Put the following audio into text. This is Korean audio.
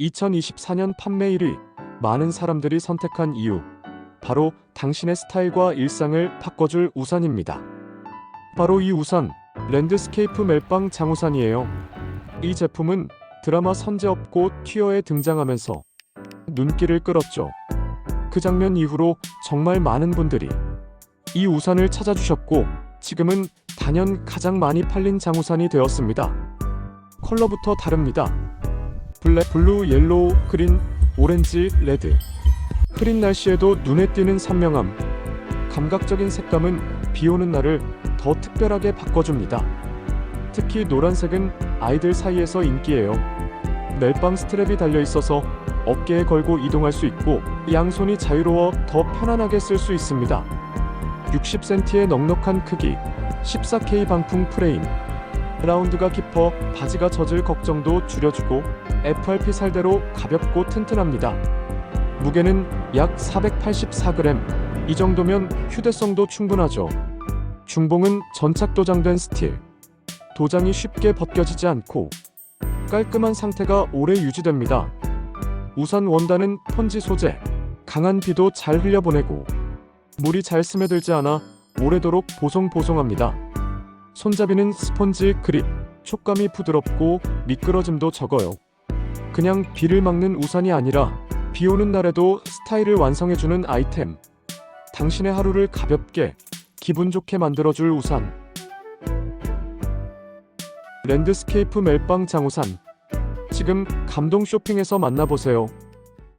2024년 판매 1위 많은 사람들이 선택한 이유 바로 당신의 스타일과 일상을 바꿔줄 우산입니다. 바로 이 우산 랜드스케이프 멜빵 장우산이에요. 이 제품은 드라마 선제업고 튀어에 등장하면서 눈길을 끌었죠. 그 장면 이후로 정말 많은 분들이 이 우산을 찾아주셨고 지금은 단연 가장 많이 팔린 장우산이 되었습니다. 컬러부터 다릅니다. 블랙, 블루, 옐로우, 그린, 오렌지, 레드. 흐린 날씨에도 눈에 띄는 선명함. 감각적인 색감은 비 오는 날을 더 특별하게 바꿔줍니다. 특히 노란색은 아이들 사이에서 인기예요. 멜빵 스트랩이 달려 있어서 어깨에 걸고 이동할 수 있고 양손이 자유로워 더 편안하게 쓸 수 있습니다. 60cm의 넉넉한 크기, 14K 방풍 프레임, 라운드가 깊어 바지가 젖을 걱정도 줄여주고 FRP 살대로 가볍고 튼튼합니다. 무게는 약 484g. 이 정도면 휴대성도 충분하죠. 중봉은 전착 도장된 스틸. 도장이 쉽게 벗겨지지 않고 깔끔한 상태가 오래 유지됩니다. 우산 원단은 폰지 소재. 강한 비도 잘 흘려보내고 물이 잘 스며들지 않아 오래도록 보송보송합니다. 손잡이는 스펀지 그립, 촉감이 부드럽고 미끄러짐도 적어요. 그냥 비를 막는 우산이 아니라 비 오는 날에도 스타일을 완성해주는 아이템. 당신의 하루를 가볍게, 기분 좋게 만들어줄 우산. 랜드스케이프 멜빵 장우산. 지금 감동 쇼핑에서 만나보세요.